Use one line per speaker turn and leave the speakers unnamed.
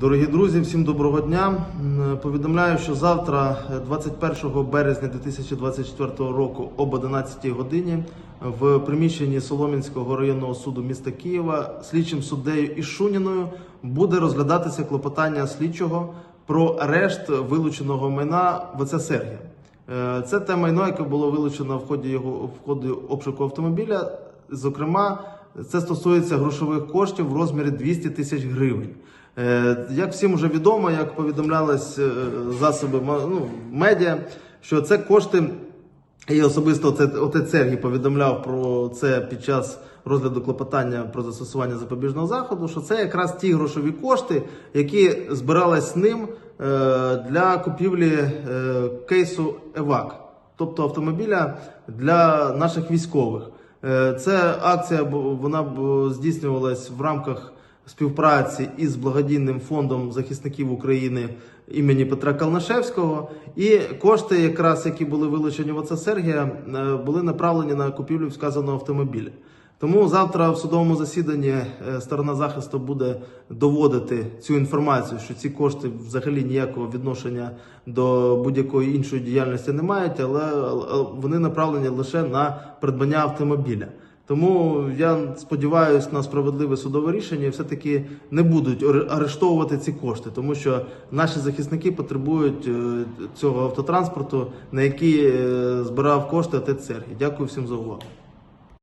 Дорогі друзі, всім доброго дня. Повідомляю, що завтра, е, 21 березня 2024 року, об 11 годині, в приміщенні Солом'янського районного суду міста Києва слідчим суддею Ішуніною буде розглядатися клопотання слідчого про арешт вилученого майна ВЦ Сергія. Е, Це те майно, яке було вилучено в ході його в ході обшуку автомобіля. Зокрема, це стосується грошових коштів в розмірі 200 тисяч гривень. Е, Як всім вже відомо, як повідомлялись е, засоби ну, медіа, що це кошти, і особисто отець Сергій повідомляв про це під час розгляду клопотання про застосування запобіжного заходу, що це якраз ті грошові кошти, які збирались ним е, для купівлі кейсу ЕВАК, тобто автомобіля для наших військових. Це акція вона здійснювалась в рамках співпраці із благодійним фондом захисників України імені Петра Калнашевського. І кошти, якраз які були вилучені в оце Сергія, е, були направлені на купівлю вказаного автомобіля. Тому завтра в судовому засіданні е, сторона захисту буде доводити цю інформацію, що ці кошти взагалі ніякого відношення до будь-якої іншої діяльності не мають, але вони направлені лише на придбання автомобіля. Тому я сподіваюся на справедливе судове рішення і все-таки не будуть арештовувати ці кошти, тому що наші захисники потребують е, цього автотранспорту, на який е, збирав кошти Сергій. Дякую всім за увагу.